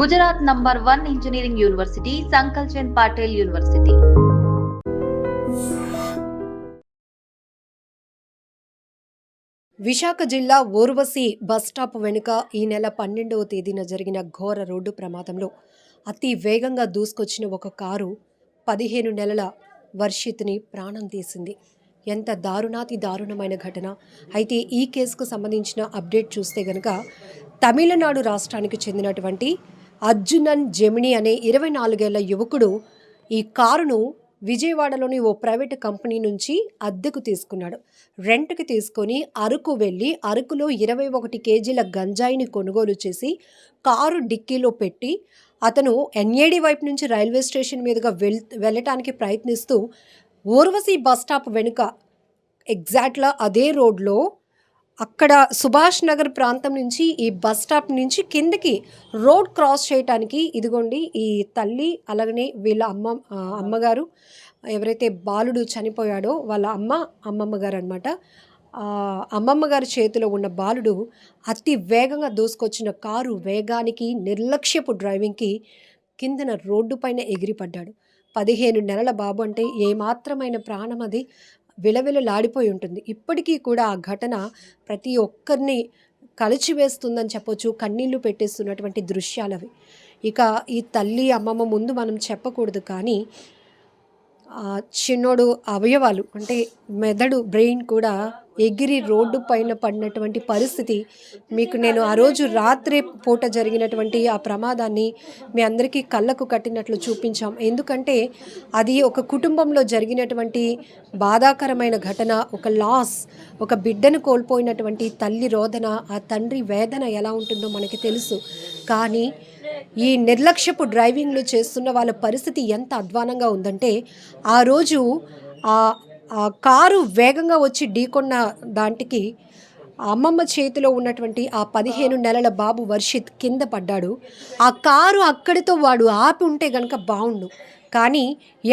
Gujarat number one engineering university Sankalchand Patel university. Visakha జిల్లా Urvashi bus stop వెనుక ఈ నెల పన్నెండవ తేదీన జరిగిన ఘోర రోడ్డు ప్రమాదంలో అతి వేగంగా దూసుకొచ్చిన ఒక కారు పదిహేను నెలల వర్షిత్ని ప్రాణం తీసింది. ఎంత దారుణాతి దారుణమైన ఘటన. అయితే ఈ కేసుకు సంబంధించిన అప్డేట్ చూస్తే గనక తమిళనాడు రాష్ట్రానికి చెందినటువంటి అర్జునన్ జెమిని అనే ఇరవై నాలుగేళ్ళ యువకుడు ఈ కారును విజయవాడలోని ఓ ప్రైవేట్ కంపెనీ నుంచి అద్దెకు తీసుకున్నాడు. రెంట్కి తీసుకొని అరకు వెళ్ళి అరకులో ఇరవై ఒకటి కేజీల గంజాయిని కొనుగోలు చేసి కారు డిక్కీలో పెట్టి అతను ఎన్ఏడి వైపు నుంచి రైల్వే స్టేషన్ మీదుగా వెల్ వెళ్ళటానికి ప్రయత్నిస్తూ ఊర్వశి బస్ స్టాప్ వెనుక ఎగ్జాక్ట్లా అదే రోడ్లో అక్కడ సుభాష్ నగర్ ప్రాంతం నుంచి ఈ బస్ స్టాప్ నుంచి కిందకి రోడ్ క్రాస్ చేయటానికి ఇదిగోండి ఈ తల్లి అలాగనే వీళ్ళ అమ్మ అమ్మగారు ఎవరైతే బాలుడు చనిపోయాడో వాళ్ళ అమ్మ అమ్మమ్మ గారు అనమాట అమ్మమ్మ గారి చేతిలో ఉన్న బాలుడు అతి వేగంగా దూసుకొచ్చిన కారు వేగానికి నిర్లక్ష్యపు డ్రైవింగ్కి కిందన రోడ్డు పైన ఎగిరిపడ్డాడు. పదిహేను నెలల బాబు అంటే ఏమాత్రమైన ప్రాణం అది. విలవిలలాడిపోయి ఉంటుంది. ఇప్పటికీ కూడా ఆ ఘటన ప్రతి ఒక్కరిని కలిచివేస్తుందని చెప్పొచ్చు కన్నీళ్ళు పెట్టేస్తున్నటువంటి దృశ్యాలు అవి ఇక ఈ తల్లి అమ్మమ్మ ముందు మనం చెప్పకూడదు కానీ ఆ చిన్నోడు అవయవాలు అంటే మెదడు బ్రెయిన్ కూడా ఎగిరి రోడ్డు పైన పడినటువంటి పరిస్థితి. మీకు నేను ఆ రోజు రాత్రి పూట జరిగినటువంటి ఆ ప్రమాదాన్ని మీ అందరికీ కళ్ళకు కట్టినట్లు చూపించాం. ఎందుకంటే అది ఒక కుటుంబంలో జరిగినటువంటి బాధాకరమైన ఘటన ఒక లాస్ ఒక బిడ్డను కోల్పోయినటువంటి తల్లి రోదన ఆ తండ్రి వేదన ఎలా ఉంటుందో మనకి తెలుసు. కానీ ఈ నిర్లక్ష్యపు డ్రైవింగ్లు చేస్తున్న వాళ్ళ పరిస్థితి ఎంత అధ్వానంగా ఉందంటే ఆ రోజు ఆ ఆ కారు వేగంగా వచ్చి ఢీకొన్న దాంటికి అమ్మమ్మ చేతిలో ఉన్నటువంటి ఆ పదిహేను నెలల బాబు వర్షిత్ కింద పడ్డాడు. ఆ కారు అక్కడితో వాడు ఆపి ఉంటే గనక బాగుండు కానీ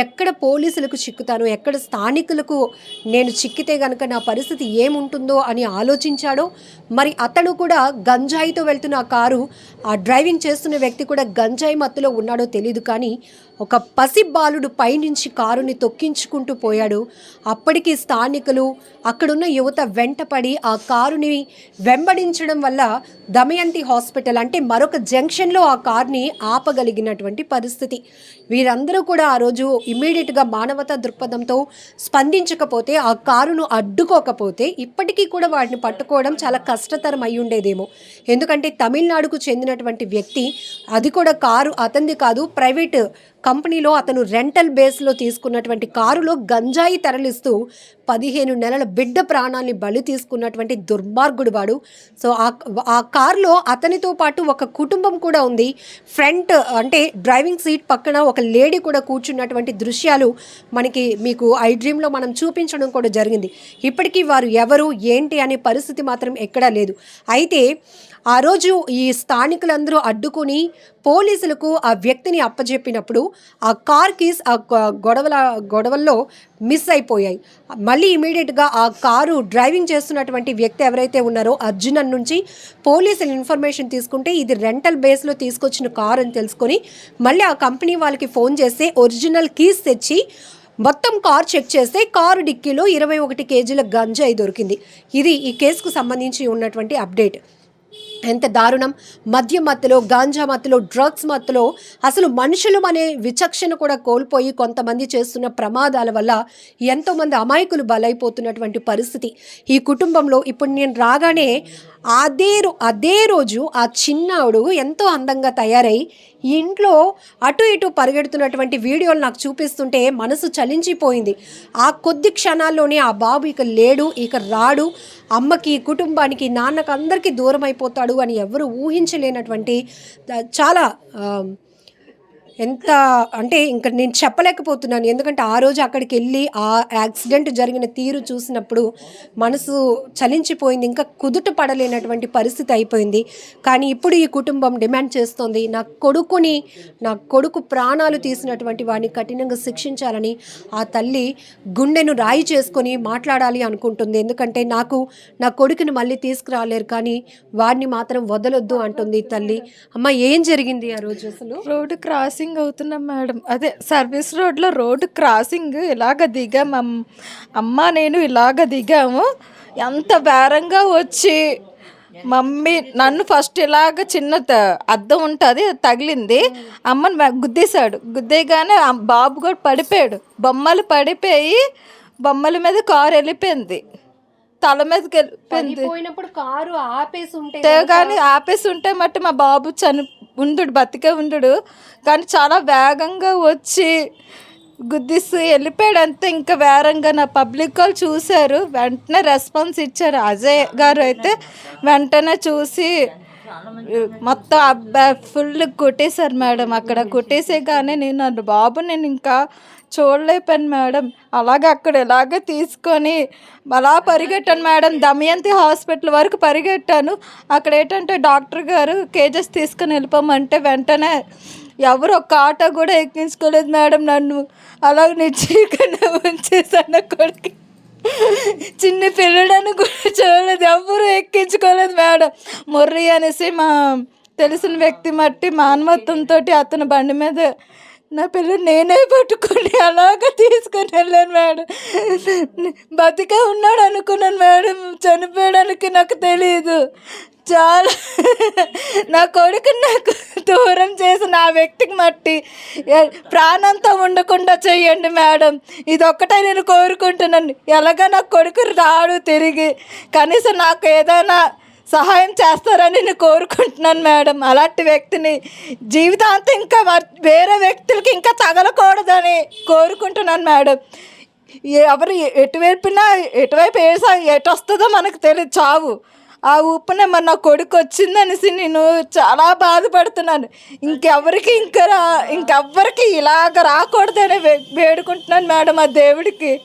ఎక్కడ పోలీసులకు చిక్కుతాను ఎక్కడ స్థానికులకు నేను చిక్కితే గనక నా పరిస్థితి ఏముంటుందో అని ఆలోచించాడో మరి అతను కూడా గంజాయితో వెళ్తున్న ఆ కారు ఆ డ్రైవింగ్ చేస్తున్న వ్యక్తి కూడా గంజాయి మత్తులో ఉన్నాడో తెలియదు కానీ ఒక పసి బాలుడు పైనుంచి కారుని తొక్కించుకుంటూ పోయాడు. అప్పటికి స్థానికులు అక్కడున్న యువత వెంటపడి ఆ కారుని వెంబడించడం వల్ల దమయంతి హాస్పిటల్ అంటే మరొక జంక్షన్లో ఆ కార్ని ఆపగలిగినటువంటి పరిస్థితి. వీరందరూ కూడా ఆ రోజు ఇమ్మీడియట్గా మానవతా దృక్పథంతో స్పందించకపోతే ఆ కారును అడ్డుకోకపోతే ఇప్పటికీ కూడా వాటిని పట్టుకోవడం చాలా కష్టతరం అయి ఉండేదేమో. ఎందుకంటే తమిళనాడుకు చెందినటువంటి వ్యక్తి అది కూడా కారు అతంది కాదు ప్రైవేట్ కంపెనీలో అతను రెంటల్ బేస్లో తీసుకున్నటువంటి కారులో గంజాయి తరలిస్తూ పదిహేను నెలల బిడ్డ ప్రాణాన్ని బలి తీసుకున్నటువంటి దుర్మార్గుడు వాడు. సో ఆ ఆ కారులో అతనితో పాటు ఒక కుటుంబం కూడా ఉంది. ఫ్రంట్ అంటే డ్రైవింగ్ సీట్ పక్కన ఒక లేడీ కూడా కూర్చున్నటువంటి దృశ్యాలు మనకి మీకు ఐ డ్రీమ్లో మనం చూపించడం కూడా జరిగింది. ఇప్పటికీ వారు ఎవరు ఏంటి అనే పరిస్థితి మాత్రం ఎక్కడా లేదు. అయితే ఆ రోజు ఈ స్థానికులందరూ అడ్డుకొని పోలీసులకు ఆ వ్యక్తిని అప్పజెప్పినప్పుడు ఆ కార్ కీస్ ఆ గొడవల గొడవల్లో మిస్ అయిపోయాయి. మళ్ళీ ఇమీడియట్గా ఆ కారు డ్రైవింగ్ చేస్తున్నటువంటి వ్యక్తి ఎవరైతే ఉన్నారో అర్జునన్ నుంచి పోలీసులు ఇన్ఫర్మేషన్ తీసుకుంటే ఇది రెంటల్ బేస్లో తీసుకొచ్చిన కారు అని తెలుసుకొని మళ్ళీ ఆ కంపెనీ వాళ్ళకి ఫోన్ చేస్తే ఒరిజినల్ కీస్ తెచ్చి మొత్తం కార్ చెక్ చేస్తే కారు డిక్కీలో ఇరవై ఒకటి కేజీల గంజాయి దొరికింది. ఇది ఈ కేసుకు సంబంధించి ఉన్నటువంటి అప్డేట్. ఎంత దారుణం? మద్య మత్తులో గాంజా మత్తులో డ్రగ్స్ మత్తులో. అసలు మనుషులు అనే విచక్షణ కూడా కోల్పోయి కొంతమంది చేస్తున్న ప్రమాదాల వల్ల ఎంతోమంది అమాయకులు బలైపోతున్నటువంటి పరిస్థితి. ఈ కుటుంబంలో ఇప్పుడు నేను రాగానే అదే రో అదే రోజు ఆ చిన్నాడు ఎంతో అందంగా తయారై ఇంట్లో అటు ఇటు పరిగెడుతున్నటువంటి వీడియోలు నాకు చూపిస్తుంటే మనసు చలించిపోయింది. ఆ కొద్ది క్షణాల్లోనే ఆ బాబు ఇక లేడు ఇక రాడు. అమ్మకి కుటుంబానికి నాన్నకు అందరికీ దూరం అయిపోతాడు అని ఎవరు ఊహించలేనటువంటి చాలా ఎంత అంటే ఇంకా నేను చెప్పలేకపోతున్నాను. ఎందుకంటే ఆ రోజు అక్కడికి వెళ్ళి ఆ యాక్సిడెంట్ జరిగిన తీరు చూసినప్పుడు మనసు చలించిపోయింది ఇంకా కుదుట పడలేనటువంటి పరిస్థితి అయిపోయింది. కానీ ఇప్పుడు ఈ కుటుంబం డిమాండ్ చేస్తోంది నా కొడుకుని నా కొడుకు ప్రాణాలు తీసినటువంటి వాడిని కఠినంగా శిక్షించాలని ఆ తల్లి గుండెను రాయి చేసుకొని మాట్లాడాలి అనుకుంటుంది. ఎందుకంటే నాకు నా కొడుకుని మళ్ళీ తీసుకురాలేరు కానీ వాడిని మాత్రం వదలొద్దు అంటుంది తల్లి. అమ్మ ఏం జరిగింది ఆ రోజు అసలు? రోడ్డు క్రాసింగ్ అవుతున్నాం మేడం. అదే సర్వీస్ రోడ్లో రోడ్డు క్రాసింగ్ ఇలాగ దిగాం. అమ్మ నేను ఇలాగ దిగాము. ఎంత బేరంగా వచ్చి మమ్మీ నన్ను ఫస్ట్ ఇలాగ చిన్న త- అద్దం ఉంటుంది అది తగిలింది. అమ్మని గుద్దేశాడు. గుద్దేయగానే బాబు కూడా పడిపోయాడు. బొమ్మలు పడిపోయి బొమ్మల మీద కారు వెళ్ళిపోయింది. తల మీదకి వెళ్ళిపోయింది. పోయినప్పుడు కారు ఆపేసి ఉంటే కానీ ఆపేసి ఉంటే మట్టి మా బాబు చని ఉండుడు బతికే ఉండుడు. కానీ చాలా వేగంగా వచ్చి గుద్దిస్తూ వెళ్ళిపోయాడు అంతే. ఇంకా వేరంగా నా పబ్లిక్ వాళ్ళు చూశారు. వెంటనే రెస్పాన్స్ ఇచ్చారు. అజయ్ గారు అయితే వెంటనే చూసి మొత్తం అబ్బాయి ఫుల్ కొట్టేశారు మేడం. అక్కడ కొట్టేసే కానీ నేను నా బాబు నేను ఇంకా చూడలేపాను మేడం. అలాగే అక్కడ ఎలాగ తీసుకొని అలా పరిగెట్టాను మేడం. దమయంతి హాస్పిటల్ వరకు పరిగెట్టాను. అక్కడ ఏంటంటే డాక్టర్ గారు కేజెస్ తీసుకొని వెళ్ళిపోమంటే వెంటనే ఎవరు ఒక్క ఆటో కూడా ఎక్కించుకోలేదు మేడం నన్ను. అలాగే నేను చీకటి ఉంచేసాను కొడుకు చిన్న పిల్లడని కూడా చూడలేదు. ఎవరు ఎక్కించుకోలేదు మేడం. ముర్రి అనేసి మా తెలిసిన వ్యక్తి మట్టి మానవత్వంతో అతని బండి మీద నా పిల్లలు నేనే పట్టుకొని అలాగ తీసుకొని వెళ్ళాను మేడం. బతికే ఉన్నాడు అనుకున్నాను మేడం. చనిపోయడానికి నాకు తెలియదు చాలా. నా కొడుకు నాకు దూరం చేసిన ఆ వ్యక్తికి మట్టి. ప్రాణంతో ఉండకుండా చేయండి మేడం. ఇది ఒక్కటే నేను కోరుకుంటున్నాను. ఎలాగ నా కొడుకు రాడు తిరిగి. కనీసం నాకు ఏదైనా సహాయం చేస్తారని నేను కోరుకుంటున్నాను మేడం. అలాంటి వ్యక్తిని జీవితాంతం ఇంకా వేరే వ్యక్తులకి ఇంకా తగలకూడదని కోరుకుంటున్నాను మేడం. ఎవరు ఎటువైపునా ఎటువైపు ఏ ఎటు వస్తుందో మనకు తెలియదు చావు. ఆ ఉప్పునే మరి నా కొడుకు వచ్చిందనేసి నేను చాలా బాధపడుతున్నాను. ఇంకెవరికి ఇంకా రా ఇంకెవ్వరికి ఇలాగ రాకూడదని వే- వేడుకుంటున్నాను మేడం ఆ దేవుడికి.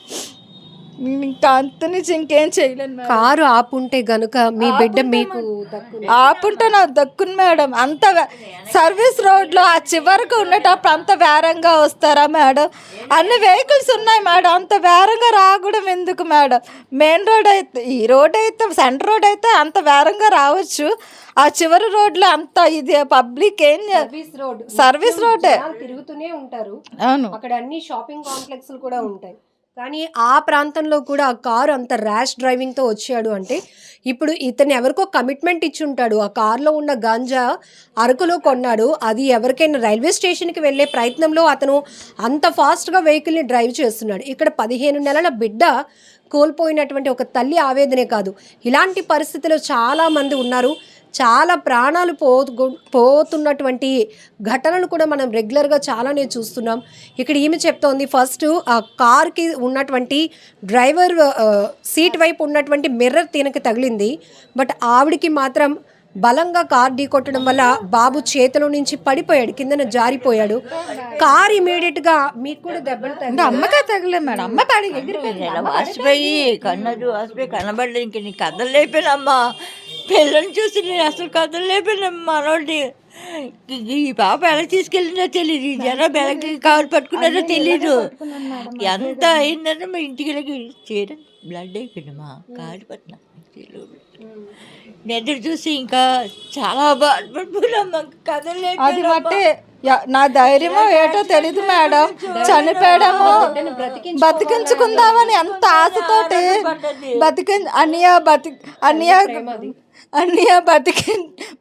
ఇంకా అంత నుంచి ఇంకేం చేయలేను మేడం. కారు ఆపుంటే గనుక మీ బిడ్డ మీకు దక్కు ఆపుంటే నాకు దక్కును మేడం. అంత వే- సర్వీస్ రోడ్లో ఆ చివరికి ఉండేటప్పుడు అంత వేరంగా వస్తారా మేడం? అన్ని వెహికల్స్ ఉన్నాయి మేడం. అంత వేరంగా రాకూడదు ఎందుకు మేడం? మెయిన్ రోడ్ అయితే ఈ రోడ్ అయితే సెంటర్ రోడ్ అయితే అంత వేరంగా రావచ్చు. ఆ చివరి రోడ్లో అంత ఇది పబ్లిక్ ఏం చే- సర్వీస్ రోడ్. సర్వీస్ రోడ్డే. జనాలు తిరుగుతూనే ఉంటారు. అవును. అక్కడ అన్ని షాపింగ్ కాంప్లెక్స్లు కూడా ఉంటాయి. కానీ ఆ ప్రాంతంలో కూడా ఆ కారు అంత ర్యాష్ డ్రైవింగ్తో వచ్చాడు అంటే ఇప్పుడు ఇతను ఎవరికో కమిట్మెంట్ ఇచ్చి ఉంటాడు ఆ కారులో ఉన్న గాంజా అరకులో కొన్నాడు. అది ఎవరికైనా రైల్వే స్టేషన్కి వెళ్ళే ప్రయత్నంలో అతను అంత ఫాస్ట్గా వెహికల్ని డ్రైవ్ చేస్తున్నాడు. ఇక్కడ పదిహేను నెలల బిడ్డ కోల్పోయినటువంటి ఒక తల్లి ఆవేదనే కాదు. ఇలాంటి పరిస్థితిలో చాలామంది ఉన్నారు. చాలా ప్రాణాలు పో పోతున్నటువంటి ఘటనలు కూడా మనం రెగ్యులర్గా చాలానే చూస్తున్నాం. ఇక్కడ ఈమె చెప్తోంది ఫస్ట్ ఆ కార్కి ఉన్నటువంటి డ్రైవర్ సీట్ వైపు ఉన్నటువంటి మిర్రర్ తినకి తగిలింది. బట్ ఆవిడికి మాత్రం బలంగా కార్ ఢీ కొట్టడం వల్ల బాబు చేతిలో నుంచి పడిపోయాడు కిందన జారిపోయాడు. కార్ ఇమీడియట్గా మీకు కూడా దెబ్బలు ఇంకా తగిలాయి. అమ్మకే తగలే మేడం. అమ్మ పడి ఎగిరిపోయింది. ఇలా వాసిపోయి కన్నది వాసిపోయి కనబడలేదు ఇంక నీ కదలేపోయినమ్మా పిల్లల్ని చూసి నేను అసలు కదలేపోయినమ్మా మనోడి ఈ పాప ఎలా తీసుకెళ్ళిందో తెలియదు ఈ జనం ఎలాగ కారు పట్టుకున్నారో తెలీదు. ఎంత అయిందంటే మా ఇంటికి వెళ్ళి చీర బ్లడ్ అయిపోయిందమ్మా కారు పట్టిన నిద్ర చూసి ఇంకా చాలా అది బట్టి యా- నా ధైర్యమో ఏటో తెలీదు మేడం. చనిపోయాడము బతికించుకుందామని ఎంత ఆశతోటి బతికి అన్నయ్య బతి అన్నయ్య అన్నయ్య బతికి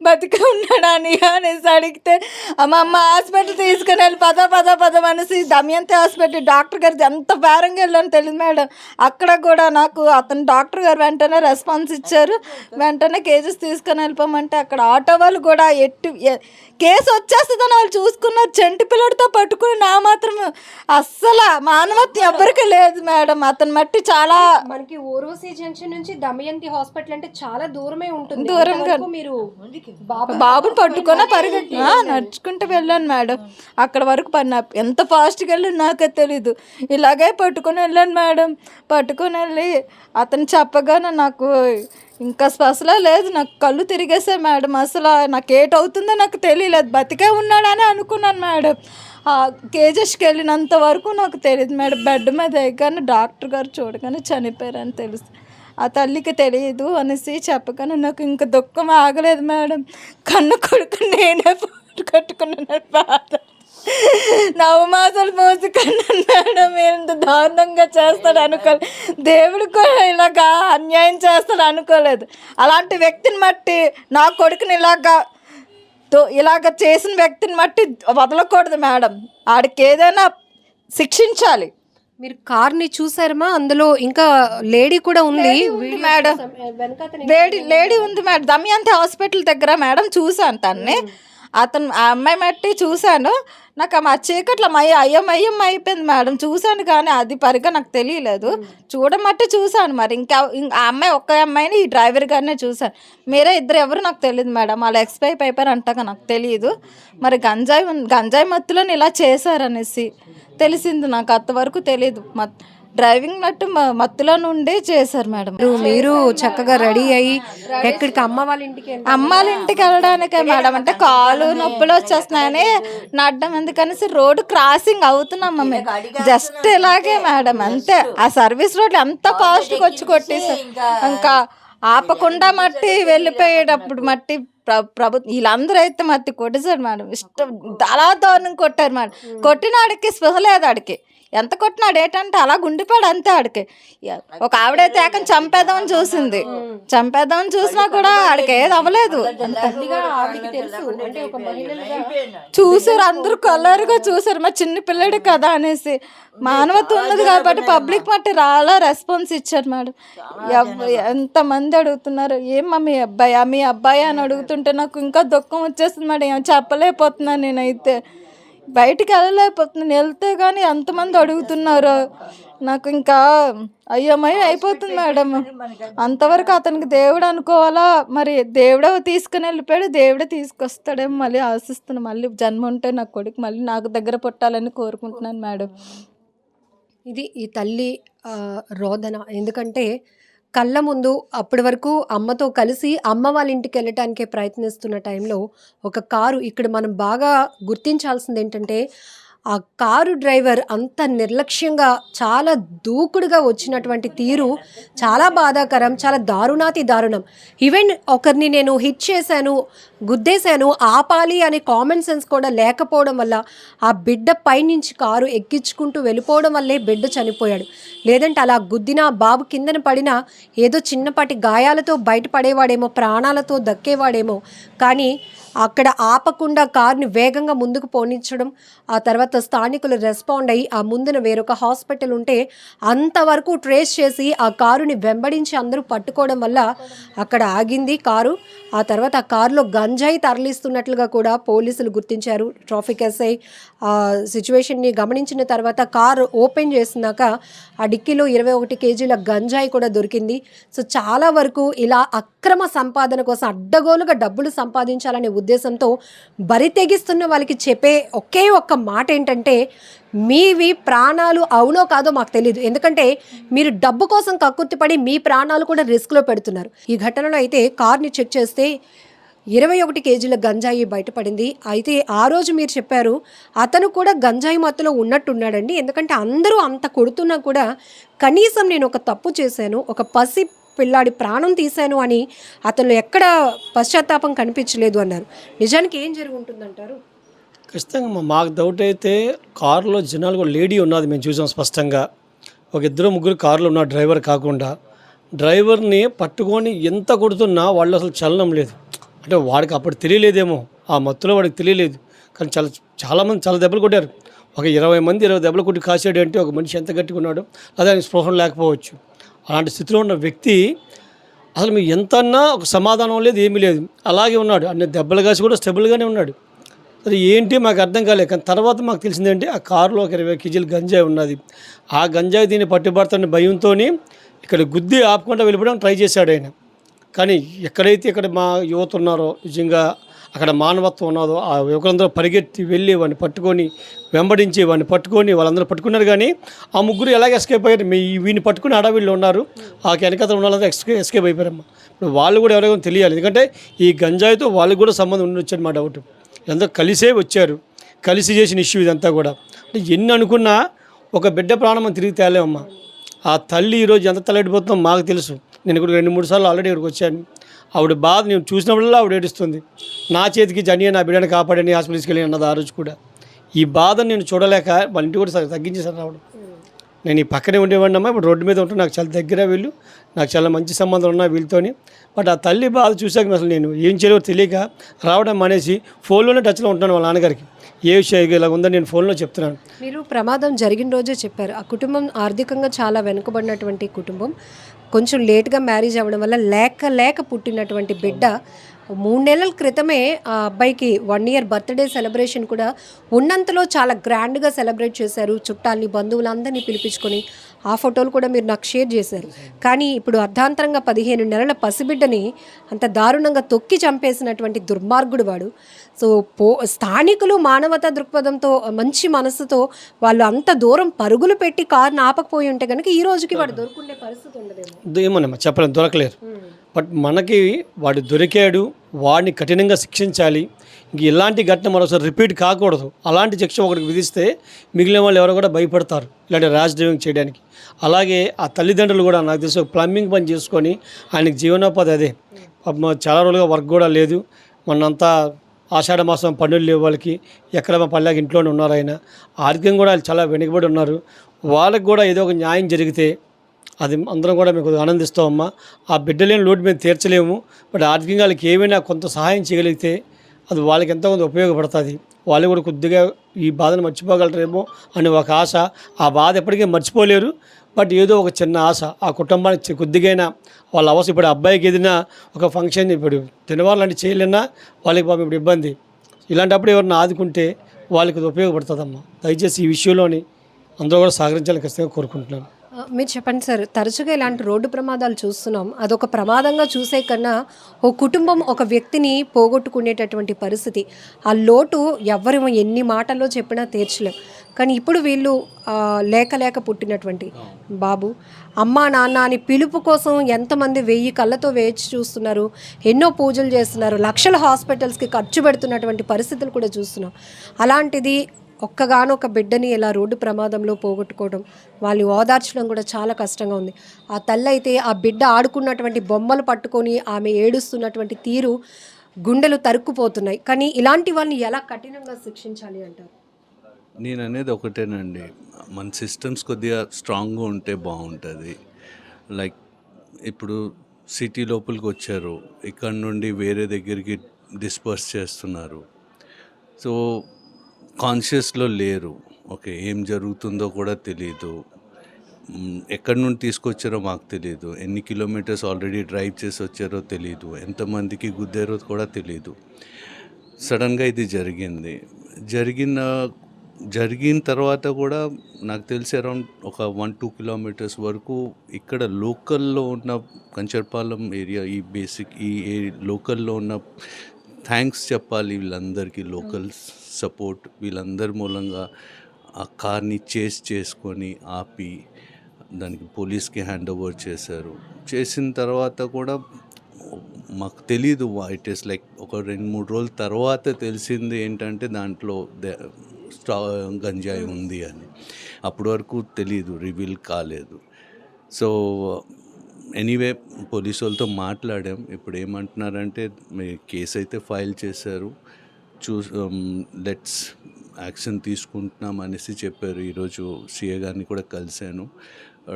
బతికి ఉన్నాడు అన్నయ్య అనేసి అడిగితే అమ్మ అమ్మ హాస్పిటల్ తీసుకుని వెళ్ళి పద పద పద అనేసి దమయంతి హాస్పిటల్ డాక్టర్ గారు ఎంత భారంగా వెళ్ళాను తెలియదు మేడం. అక్కడ కూడా నాకు అతను డాక్టర్ గారు వెంటనే రెస్పాన్స్ ఇచ్చారు. వెంటనే కేజెస్ తీసుకుని వెళ్ళిపోమంటే అక్కడ ఆటో వాళ్ళు కూడా ఎట్టు కేసు వచ్చేస్తుందని వాళ్ళు చూసుకున్న చెంటి పిల్లడితో పట్టుకుని నా మాత్రం అస్సలు మానవత్వం ఎవరికి లేదు మేడం. అతను మట్టి చాలా మనకి ఓరోసి జంక్షన్ నుంచి దమయంతి హాస్పిటల్ అంటే చాలా దూరమే ఉంటుంది. దూరంగా మీరు బాబు బాబుని పట్టుకొని పరిగెట్టి నడుచుకుంటూ వెళ్ళాను మేడం. అక్కడ వరకు పని ఎంత ఫాస్ట్గా వెళ్ళాను నాకే తెలీదు. ఇలాగే పట్టుకొని వెళ్ళాను మేడం. పట్టుకొని వెళ్ళి అతను చెప్పగానే నాకు ఇంకా స్పశలా లేదు. నాకు కళ్ళు తిరిగేసాయి మేడం. అసలు నాకు ఏటవుతుందో నాకు తెలియలేదు. బతికే ఉన్నాడని అనుకున్నాను మేడం. ఆ కేజెస్కి వెళ్ళినంత వరకు నాకు తెలియదు మేడం. బెడ్ మీద ఎగానే డాక్టర్ గారు చూడగానే చనిపోయారని తెలుసు. ఆ తల్లికి తెలియదు అనేసి చెప్పగానే నాకు ఇంకా దుఃఖం ఆగలేదు మేడం. కన్ను కొడుకు నేనే పోటు కట్టుకున్నాను బాధ నవమాసాలు మోసి మేడం. ఎంత దారుణంగా చేస్తాడు అనుకోలేదు దేవుడు కూడా ఇలాగా అన్యాయం చేస్తాడు అనుకోలేదు. అలాంటి వ్యక్తిని మట్టి నా కొడుకుని ఇలాగా ఇలాగ చేసిన వ్యక్తిని మట్టి వదలకూడదు మేడం. ఆడికి ఏదైనా శిక్షించాలి. మీరు కార్ని చూసారమ్మా? అందులో ఇంకా లేడీ కూడా ఉంది. మేడం. లేడీ లేడీ ఉంది మేడం. దమయంతి హాస్పిటల్ దగ్గర మేడం చూసాను తన్ని. అతను ఆ అమ్మాయి మట్టి చూశాను. నాకు ఆ చీకట్లో మయ్య అయ్యం అయ్యం అయిపోయింది మేడం. చూశాను కానీ అది పరిగా నాకు తెలియలేదు. చూడమట్టి చూశాను మరి. ఇంకా ఆ అమ్మాయి ఒక్క అమ్మాయిని ఈ డ్రైవర్ గారినే చూశాను. మీరే ఇద్దరు ఎవరు నాకు తెలియదు మేడం. వాళ్ళు ఎక్స్పైర్ అయిపోయారు అంటాక నాకు తెలియదు. మరి గంజాయి గంజాయి మత్తులో ఇలా చేశారనేసి తెలిసింది నాకు. అంతవరకు తెలియదు మత్ డ్రైవింగ్ నట్టు మత్తులో నుండి చేశారు మేడం. మీరు- చక్కగా రెడీ అయ్యి ఎక్కడికి అమ్మ వాళ్ళ ఇంటికి వెళ్ళారు? అమ్మాళ్ళ ఇంటికి వెళ్ళడానికే మేడం. అంటే కాలు నొప్పులు వచ్చేస్తున్నాయని నడ్డం ఎందుకనేసి రోడ్డు క్రాసింగ్ అవుతున్నాం మేము. జస్ట్ ఇలాగే మేడం అంతే. ఆ సర్వీస్ రోడ్లు ఎంత ఫాస్ట్గా వచ్చి కొట్టేసి ఇంకా ఆపకుండా మట్టి వెళ్ళిపోయేటప్పుడు మట్టి ప్ర- ప్రభుత్వం వీళ్ళందరూ అయితే మట్టి కొట్టేశారు మేడం. ఇష్టం చాలా దారుణం కొట్టారు మేడం. కొట్టిన ఆడికి స్పృహ లేదు ఆడికి. ఎంత కొట్టినాడు ఏంటంటే అలా గుండిపాడు అంతే ఆడికి. ఒక ఆవిడైతే ఏకం చంపేద్దామని చూసింది. చంపేద్దామని చూసినా కూడా ఆడికి ఏది అవ్వలేదు. చూసారు అందరూ కలర్గా చూసారు. మా చిన్న పిల్లడు కదా అనేసి. మానవత్వం ఉన్నది కాబట్టి పబ్లిక్ మట్టి రాలా రెస్పాన్స్ ఇచ్చారు మేడం. ఎవ్- ఎంతమంది అడుగుతున్నారు? ఏమ్మా మీ అబ్బాయి? మీ అబ్బాయి? అని అడుగుతుంటే నాకు ఇంకా దుఃఖం వచ్చేస్తుంది మేడం. ఏం చెప్పలేకపోతున్నాను నేనైతే. బయటికి వెళ్ళలేకపోతున్నాను వెళ్తే కానీ ఎంతమంది అడుగుతున్నారు? నాకు ఇంకా అయ్యమయ్య అయిపోతుంది మేడం. అంతవరకు అతనికి దేవుడు అనుకోవాలా? మరి దేవుడే తీసుకుని వెళ్ళిపోయాడు. దేవుడే తీసుకొస్తాడేమో మళ్ళీ ఆశిస్తున్నాను మళ్ళీ జన్మ ఉంటే నా కొడుకు మళ్ళీ నాకు దగ్గర పుట్టాలని కోరుకుంటున్నాను మేడం. ఇది ఈ తల్లి రోదన. ఎందుకంటే కళ్ళ ముందు అప్పటి వరకు అమ్మతో కలిసి అమ్మ వాళ్ళ ఇంటికి వెళ్ళటానికే ప్రయత్నిస్తున్న టైంలో ఒక కారు ఇక్కడ మనం బాగా గుర్తించాల్సింది ఏంటంటే ఆ కారు డ్రైవర్ అంత నిర్లక్ష్యంగా చాలా దూకుడుగా వచ్చినటువంటి తీరు చాలా బాధాకరం చాలా దారుణాతి దారుణం. ఈవెన్ ఒకరిని నేను హిట్ చేశాను గుద్దేశాను ఆపాలి అనే కామన్ సెన్స్ కూడా లేకపోవడం వల్ల ఆ బిడ్డ పైనుంచి కారు ఎక్కించుకుంటూ వెళ్ళిపోవడం వల్లే బిడ్డ చనిపోయాడు. లేదంటే అలా గుద్దినా బాబు కిందన పడినా ఏదో చిన్నపాటి గాయాలతో బయటపడేవాడేమో ప్రాణాలతో దక్కేవాడేమో. కానీ అక్కడ ఆపకుండా కారుని వేగంగా ముందుకు పోనించడం ఆ తర్వాత స్థానికులు రెస్పాండ్ అయ్యి ఆ ముందున వేరొక హాస్పిటల్ ఉంటే అంతవరకు ట్రేస్ చేసి ఆ కారుని వెంబడించి అందరూ పట్టుకోవడం వల్ల అక్కడ ఆగింది కారు. ఆ తర్వాత ఆ కారులో గన్ గంజాయి తరలిస్తున్నట్లుగా కూడా పోలీసులు గుర్తించారు. ట్రాఫిక్ ఎస్ఐ సిచ్యువేషన్ని గమనించిన తర్వాత కారు ఓపెన్ చేసినాక ఆ డిక్కీలో ఇరవై ఒకటి కేజీల గంజాయి కూడా దొరికింది. సో చాలా వరకు ఇలా అక్రమ సంపాదన కోసం అడ్డగోలుగా డబ్బులు సంపాదించాలనే ఉద్దేశంతో బరి తెగిస్తున్న వాళ్ళకి చెప్పే ఒకే ఒక్క మాట ఏంటంటే మీవి ప్రాణాలు అవునో కాదో మాకు తెలియదు ఎందుకంటే మీరు డబ్బు కోసం కక్కుర్తిపడి మీ ప్రాణాలు కూడా రిస్క్లో పెడుతున్నారు. ఈ ఘటనలో అయితే కార్ని చెక్ చేస్తే ఇరవై ఒకటి కేజీల గంజాయి బయటపడింది. అయితే ఆ రోజు మీరు చెప్పారు అతను కూడా గంజాయి మత్తులో ఉన్నట్టున్నాడండి. ఎందుకంటే అందరూ అంత కొడుతున్నా కూడా కనీసం నేను ఒక తప్పు చేశాను ఒక పసి పిల్లాడి ప్రాణం తీశాను అని అతను ఎక్కడ పశ్చాత్తాపం కనిపించలేదు అన్నారు. నిజానికి ఏం జరిగి ఉంటుందంటారు ఖచ్చితంగా మాకు డౌట్ అయితే కారులో జనాలు కూడా లేడీ ఉన్నది మేము చూసాం స్పష్టంగా. ఒక ఇద్దరు ముగ్గురు కారులో ఉన్న డ్రైవర్ కాకుండా. డ్రైవర్ని పట్టుకొని ఎంత కొడుతున్నా వాళ్ళు అసలు చలనం లేదు. అంటే వాడికి అప్పుడు తెలియలేదేమో. ఆ మత్తులో వాడికి తెలియలేదు. కానీ చాలా చాలామంది చాలా దెబ్బలు కొట్టారు. ఒక ఇరవై మంది ఇరవై దెబ్బలు కొట్టి కాసాడు అంటే ఒక మనిషి ఎంత గట్టుకున్నాడు అదే ఆయన స్పృహం లేకపోవచ్చు. అలాంటి స్థితిలో ఉన్న వ్యక్తి అసలు మీకు ఎంత అన్నా ఒక సమాధానం లేదు ఏమీ లేదు. అలాగే ఉన్నాడు. అన్ని దెబ్బలు కాసి కూడా స్టెబుల్గానే ఉన్నాడు. అది ఏంటి మాకు అర్థం కాలేదు. కానీ తర్వాత మాకు తెలిసిందేంటి ఆ కారులో ఒక ఇరవై కేజీలు గంజాయి ఉన్నది. ఆ గంజాయి దీన్ని పట్టుబడుతున్న భయంతో ఇక్కడ గుద్ది ఆపకుండా వెళ్ళిపోవడం ట్రై చేశాడు ఆయన. కానీ ఎక్కడైతే ఇక్కడ మా యువత ఉన్నారో నిజంగా అక్కడ మానవత్వం ఉన్నదో ఆ యువకులందరూ పరిగెత్తి వెళ్ళి వాడిని పట్టుకొని వెంబడించి వాడిని పట్టుకొని వాళ్ళందరూ పట్టుకున్నారు. కానీ ఆ ముగ్గురు ఎలాగ ఎస్కేప్ అయ్యారు? మీ వీడిని పట్టుకుని అడవిలో ఉన్నారు. ఆ వెనకత ఉన్న వాళ్ళందరూ ఎస్కే ఎస్కేప్ అయిపోయారమ్మా. ఇప్పుడు వాళ్ళు కూడా ఎవరైనా తెలియాలి. ఎందుకంటే ఈ గంజాయితో వాళ్ళకి కూడా సంబంధం ఉండొచ్చని మా డౌట్ ఎంతో కలిసే వచ్చారు. కలిసి చేసిన ఇష్యూ ఇదంతా కూడా. అంటే ఎన్ని అనుకున్నా ఒక బిడ్డ ప్రాణం తిరిగి తేలేమమ్మా. ఆ తల్లి ఈరోజు ఎంత తలెడిపోతుందో మాకు తెలుసు. నేను ఇక్కడ రెండు మూడు సార్లు ఆల్రెడీ ఇక్కడికి వచ్చాను. ఆవిడ బాధ నేను చూసినప్పుడల్లా ఆవిడ ఏడుస్తుంది. నా చేతికి జనియ నా బిడ్డని కాపాడని హాస్పిటల్ తీసుకెళ్ళి అన్నది ఆ రోజు కూడా. ఈ బాధను నేను చూడలేక వాళ్ళ ఇంటి కూడా తగ్గించేసాను ఆవిడ. నేను ఈ పక్కనే ఉండేవాడిని అమ్మా ఇప్పుడు రోడ్డు మీద ఉంటే నాకు చాలా దగ్గర వీళ్ళు నాకు చాలా మంచి సంబంధం ఉన్నా వీళ్ళతోని. బట్ ఆ తల్లి బాధ చూశాక అసలు నేను ఏం చేయాలో తెలియక రావడం మానేసి ఫోన్లోనే టచ్లో ఉంటున్నాను వాళ్ళ నాన్నగారికి. ఏ విషయం ఇలా ఉందని నేను ఫోన్లో చెప్తున్నాను. మీరు ప్రమాదం జరిగిన రోజే చెప్పారు. ఆ కుటుంబం ఆర్థికంగా చాలా వెనుకబడినటువంటి కుటుంబం. కొంచెం లేట్గా మ్యారేజ్ అవ్వడం వల్ల లేక లేక పుట్టినటువంటి బిడ్డ మూడు నెలల క్రితమే ఆ అబ్బాయికి వన్ ఇయర్ బర్త్డే సెలబ్రేషన్ కూడా ఉన్నంతలో చాలా గ్రాండ్గా సెలబ్రేట్ చేశారు. చుట్టాలని బంధువులందరినీ పిలిపించుకొని ఆ ఫోటోలు కూడా మీరు నాకు షేర్ చేశారు. కానీ ఇప్పుడు అర్ధాంతరంగా పదిహేను నెలల పసిబిడ్డని అంత దారుణంగా తొక్కి చంపేసినటువంటి దుర్మార్గుడు వాడు. సో పో స్థానికులు మానవతా దృక్పథంతో మంచి మనసుతో వాళ్ళు అంత దూరం పరుగులు పెట్టి కారుని ఆపకపోయి ఉంటే కనుక ఈ రోజుకి వాడు దొరుకుండే పరిస్థితి ఉండదేమో. ఏమోనమ్మా చెప్పలేము దొరకలేరు బట్ మనకి వాడు దొరికాడు వాడిని కఠినంగా శిక్షించాలి. ఇంక ఇలాంటి ఘటన మరోసారి రిపీట్ కాకూడదు. అలాంటి శిక్ష ఒకరికి విధిస్తే మిగిలిన వాళ్ళు ఎవరు కూడా భయపడతారు ఇలాంటి ర్యాష్ డ్రైవింగ్ చేయడానికి. అలాగే ఆ తల్లిదండ్రులు కూడా నాకు తెలిసి ప్లంబింగ్ పని చేసుకొని ఆయనకి జీవనోపాధి అదే. చాలా రోజులుగా వర్క్ కూడా లేదు. మొన్నంతా ఆషాఢ మాసం పన్నులు లేవు వాళ్ళకి. ఎక్కడ మా పల్లెకి ఇంట్లోనే ఉన్నారు ఆయన. ఆర్థికంగా కూడా వాళ్ళు చాలా వెనుకబడి ఉన్నారు. వాళ్ళకి కూడా ఏదో ఒక న్యాయం జరిగితే అది అందరం కూడా మీకు ఆనందిస్తామమ్మా ఆ బిడ్డలేని లోటు మేము తీర్చలేము. బట్ ఆర్థికంగా వాళ్ళకి ఏమైనా కొంత సహాయం చేయగలిగితే అది వాళ్ళకి ఎంతో కొంత ఉపయోగపడుతుంది. వాళ్ళు కూడా కొద్దిగా ఈ బాధను మర్చిపోగలరేమో అని ఒక ఆశ. ఆ బాధ ఎప్పటికీ మర్చిపోలేరు. బట్ ఏదో ఒక చిన్న ఆశ. ఆ కుటుంబానికి కొద్దిగైనా వాళ్ళ అవసరం ఇప్పుడు అబ్బాయికి ఏదైనా ఒక ఫంక్షన్ ఇప్పుడు తినవాలంటే చేయలేనా? వాళ్ళకి పాపం ఇప్పుడు ఇబ్బంది. ఇలాంటప్పుడు ఎవరిని ఆదుకుంటే వాళ్ళకి ఉపయోగపడుతుందమ్మా. దయచేసి ఈ విషయంలోని అందరూ కూడా సహకరించాలని ఖచ్చితంగా కోరుకుంటున్నాను. మీరు చెప్పండి సార్. తరచుగా ఇలాంటి రోడ్డు ప్రమాదాలు చూస్తున్నాం. అదొక ప్రమాదంగా చూసే కన్నా ఓ కుటుంబం ఒక వ్యక్తిని పోగొట్టుకునేటటువంటి పరిస్థితి. ఆ లోటు ఎవరు ఎన్ని మాటల్లో చెప్పినా తీర్చలేం. కానీ ఇప్పుడు వీళ్ళు లేక లేక పుట్టినటువంటి బాబు అమ్మా నాన్న అని పిలుపు కోసం ఎంతమంది వెయ్యి కళ్ళతో వేచి చూస్తున్నారు ఎన్నో పూజలు చేస్తున్నారు లక్షల హాస్పిటల్స్కి ఖర్చు పెడుతున్నటువంటి పరిస్థితులు కూడా చూస్తున్నాం. అలాంటిది ఒక్కగానొక బిడ్డని ఇలా రోడ్డు ప్రమాదంలో పోగొట్టుకోవడం వాళ్ళు ఓదార్చడం కూడా చాలా కష్టంగా ఉంది. ఆ తల్లి అయితే ఆ బిడ్డ ఆడుకున్నటువంటి బొమ్మలు పట్టుకొని ఆమె ఏడుస్తున్నటువంటి తీరు గుండెలు తరుక్కుపోతున్నాయి. కానీ ఇలాంటి వాళ్ళని ఎలా కఠినంగా శిక్షించాలి అంటారు? నేను అనేది ఒకటేనండి. మన సిస్టమ్స్ కొద్దిగా స్ట్రాంగ్గా ఉంటే బాగుంటుంది లైక్ ఇప్పుడు సిటీ లోపలికి వచ్చారు. ఇక్కడ నుండి వేరే దగ్గరికి డిస్పర్స్ చేస్తున్నారు. సో కాన్షియస్లో లేరు. ఓకే ఏం జరుగుతుందో కూడా తెలియదు ఎక్కడి నుండి తీసుకొచ్చారో మాకు తెలియదు ఎన్ని కిలోమీటర్స్ ఆల్రెడీ డ్రైవ్ చేసి వచ్చారో తెలియదు ఎంతమందికి గుద్దారో కూడా తెలియదు సడన్గా ఇది జరిగింది. జరిగిన జరిగిన తర్వాత కూడా నాకు తెలిసి అరౌండ్ ఒక వన్ టూ కిలోమీటర్స్ వరకు ఇక్కడ లోకల్లో ఉన్న కంచర్పాలెం ఏరియా ఈ బేసిక్ ఈ ఏ- లోకల్లో ఉన్న థ్యాంక్స్ చెప్పాలి వీళ్ళందరికీ లోకల్స్. సపోర్ట్ వీళ్ళందరి మూలంగా ఆ కార్ని చేస్ చేసుకొని ఆపి దానికి పోలీస్కి హ్యాండ్ ఓవర్ చేశారు. చేసిన తర్వాత కూడా మాకు తెలీదు ఇట్ ఈస్ లైక్ ఒక రెండు మూడు రోజుల తర్వాత తెలిసింది ఏంటంటే దాంట్లో దే- స్టా గంజాయి ఉంది అని. అప్పటి వరకు తెలీదు రివీల్ కాలేదు. సో ఎనీవే పోలీసు వాళ్ళతో మాట్లాడాం. ఇప్పుడు ఏమంటున్నారంటే మీ కేసు అయితే ఫైల్ చేశారు. చూ లెట్స్ యాక్షన్ తీసుకుంటున్నాం అనేసి చెప్పారు. ఈరోజు సీఏ గారిని కూడా కలిశాను.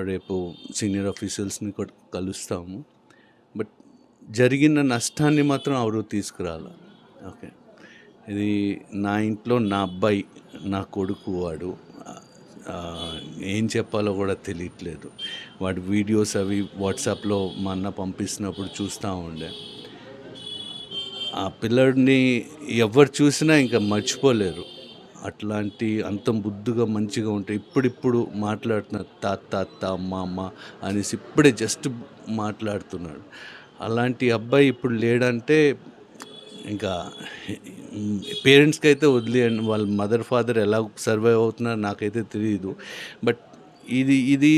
రేపు సీనియర్ ఆఫీసర్స్ని కూడా కలుస్తాము. బట్ జరిగిన నష్టాన్ని మాత్రం ఎవరు తీసుకురాల? ఓకే. ఇది నా ఇంట్లో నా అబ్బాయి నా కొడుకు వాడు. ఏం చెప్పాలో కూడా తెలియట్లేదు. వాడి వీడియోస్ అవి వాట్సాప్లో మా అన్న పంపిస్తున్నప్పుడు చూస్తూ ఉండే. ఆ పిల్లడిని ఎవరు చూసినా ఇంకా మర్చిపోలేరు. అట్లాంటి అంత బుద్ధిగా మంచిగా ఉంటే ఇప్పుడిప్పుడు మాట్లాడుతున్న తాత తాత అమ్మ అమ్మ అనేసి ఇప్పుడే జస్ట్ మాట్లాడుతున్నాడు. అలాంటి అబ్బాయి ఇప్పుడు లేడంటే ఇంకా పేరెంట్స్కి అయితే వదిలేయండి. వాళ్ళ మదర్ ఫాదర్ ఎలా సర్వైవ్ అవుతున్నారో నాకైతే తెలియదు బట్ ఇది ఇది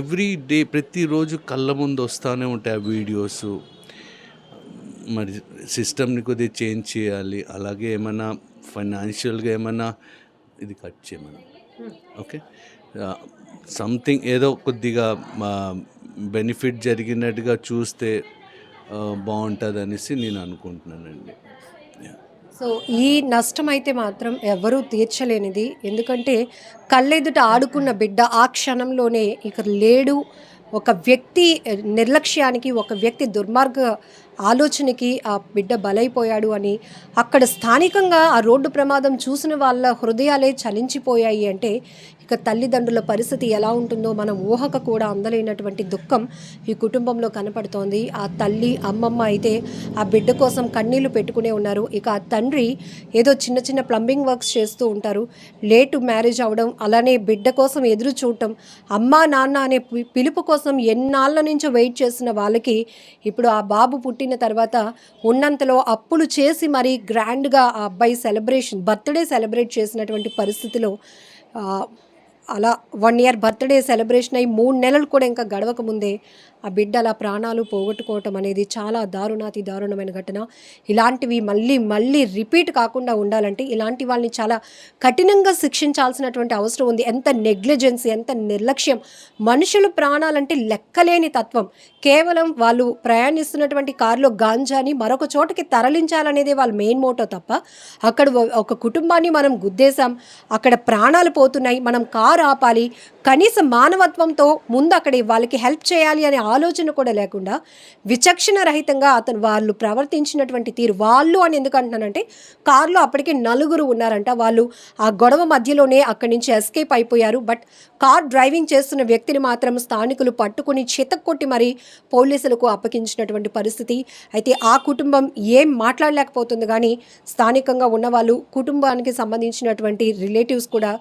ఎవ్రీ డే ప్రతిరోజు కళ్ళ ముందు వస్తూనే ఉంటాయి ఆ వీడియోస్. మరి సిస్టమ్ని కొద్దిగా చేంజ్ చేయాలి. అలాగే ఏమైనా ఫైనాన్షియల్గా ఏమైనా ఇది కట్ చేయమని ఓకే? సంథింగ్ ఏదో కొద్దిగా బెనిఫిట్ జరిగినట్టుగా చూస్తే బాగుంటుంది అనేసి నేను అనుకుంటున్నానండి. సో ఈ నష్టం అయితే మాత్రం ఎవరూ తీర్చలేనిది. ఎందుకంటే కళ్ళెదుట ఆడుకున్న బిడ్డ ఆ క్షణంలోనే ఇక లేడు. ఒక వ్యక్తి నిర్లక్ష్యానికి ఒక వ్యక్తి దుర్మార్గ ఆలోచనకి ఆ బిడ్డ బలైపోయాడు అని అక్కడ స్థానికంగా ఆ రోడ్డు ప్రమాదం చూసిన వాళ్ళ హృదయాలే చలించిపోయాయి అంటే ఇక తల్లిదండ్రుల పరిస్థితి ఎలా ఉంటుందో మనం ఊహక కూడా అందలేనటువంటి దుఃఖం ఈ కుటుంబంలో కనపడుతోంది. ఆ తల్లి అమ్మమ్మ అయితే ఆ బిడ్డ కోసం కన్నీళ్ళు పెట్టుకునే ఉన్నారు. ఇక ఆ తండ్రి ఏదో చిన్న చిన్న ప్లంబింగ్ వర్క్స్ చేస్తూ ఉంటారు. లేటు మ్యారేజ్ అవడం అలానే బిడ్డ కోసం ఎదురు చూడటం అమ్మా నాన్న అనే పి- పిలుపు కోసం ఎన్నాళ్ళ నుంచో వెయిట్ చేసిన వాళ్ళకి ఇప్పుడు ఆ బాబు పుట్టిన తర్వాత ఉన్నంతలో అప్పులు చేసి మరీ గ్రాండ్గా ఆ అబ్బాయి సెలబ్రేషన్ బర్త్డే సెలబ్రేట్ చేసినటువంటి పరిస్థితిలో అలా వన్ ఇయర్ బర్త్డే సెలబ్రేషన్ అయ్యి మూడు నెలలు కూడా ఇంకా గడవక ముందే ఆ బిడ్డ అలా ప్రాణాలు పోగొట్టుకోవటం అనేది చాలా దారుణాతి దారుణమైన ఘటన. ఇలాంటివి మళ్ళీ మళ్ళీ రిపీట్ కాకుండా ఉండాలంటే ఇలాంటి వాళ్ళని చాలా కఠినంగా శిక్షించాల్సినటువంటి అవసరం ఉంది. ఎంత నెగ్లిజెన్స్ ఎంత నిర్లక్ష్యం. మనుషులు ప్రాణాలంటే లెక్కలేని తత్వం. కేవలం వాళ్ళు ప్రయాణిస్తున్నటువంటి కారులో గాంజాని మరొక చోటకి తరలించాలనేదే వాళ్ళ మెయిన్ మోటో తప్ప అక్కడ ఒక కుటుంబాన్ని మనం గుద్దేశాం అక్కడ ప్రాణాలు పోతున్నాయి మనం కారు ఆపాలి కనీస మానవత్వంతో ముందు అక్కడ వాళ్ళకి హెల్ప్ చేయాలి అనే ఆలోచన కూడా లేకుండా విచక్షణ రహితంగా అతను వాళ్ళు ప్రవర్తించినటువంటి తీరు వాళ్ళు అని ఎందుకు అంటున్నానంటే కారులో అప్పటికే నలుగురు ఉన్నారంట. వాళ్ళు ఆ గొడవ మధ్యలోనే అక్కడి నుంచి ఎస్కేప్ అయిపోయారు. బట్ కార్ డ్రైవింగ్ చేస్తున్న వ్యక్తిని మాత్రం స్థానికులు పట్టుకుని చితక్కొట్టి మరి పోలీసులకు అప్పగించినటువంటి పరిస్థితి. అయితే ఆ కుటుంబం ఏం మాట్లాడలేకపోతుంది కానీ స్థానికంగా ఉన్నవాళ్ళు కుటుంబానికి సంబంధించినటువంటి రిలేటివ్స్ కూడా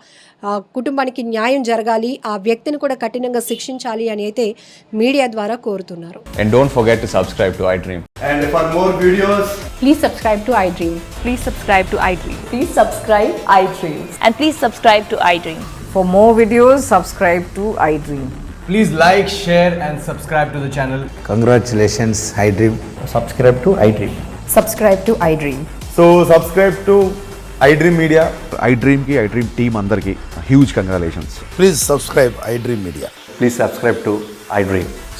ఆ కుటుంబానికి న్యాయం జరగాలి ఆ వ్యక్తిని కూడా కఠినంగా శిక్షించాలి అని అయితే మీడియా ద్వారా కోరుతున్నారు And don't forget to subscribe to iDream. And for more videos, Please subscribe to iDream. Please subscribe to iDream. Please subscribe iDream. And please subscribe to iDream. For more videos, subscribe to iDream. please like, share, and subscribe to the channel. Congratulations, iDream. Subscribe to iDream. Subscribe to iDream. So, subscribe to iDream Media. ఐ డ్రీమ్కి I dream team అందరికీ huge congratulations Please subscribe iDream Media. Please subscribe to iDream.